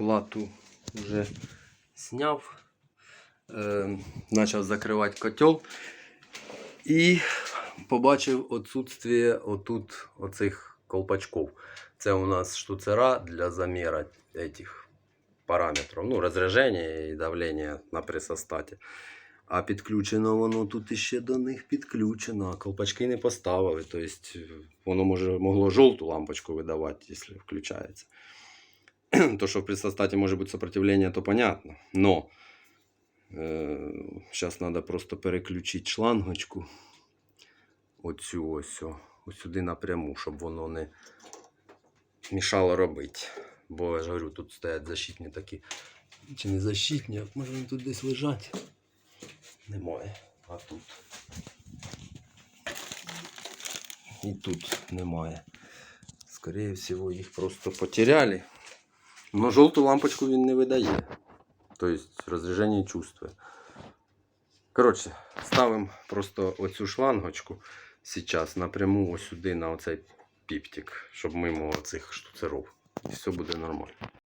плату вже зняв. Е, почав закривати котел. І побачив отсутствие отут оцих колпачков. Це у нас штуцера для заміра этих параметрів. Ну, розряження і давлення на пресостаті. А підключено воно тут іще до них підключено, а колпачки не поставили. Тобто воно може, могло жовту лампочку видавати, якщо включається. То, що в пресостаті може бути сопротивлення, то понятно. Но зараз треба просто переключити шлангочку. Оцю ось, о, ось сюди напряму, щоб воно не мішало робити. Бо я ж говорю, тут стоять защитні такі. Чи не защитні, а може вони тут десь лежать? Немає. А тут. І тут немає. Скорее всего, їх просто потеряли. Но жовту лампочку він не видає. Тобто розряження чувствує. Коротше, ставимо просто оцю шлангочку зараз напряму ось сюди на оцей піптик, щоб мимо оцих штуцеров. І все буде нормально.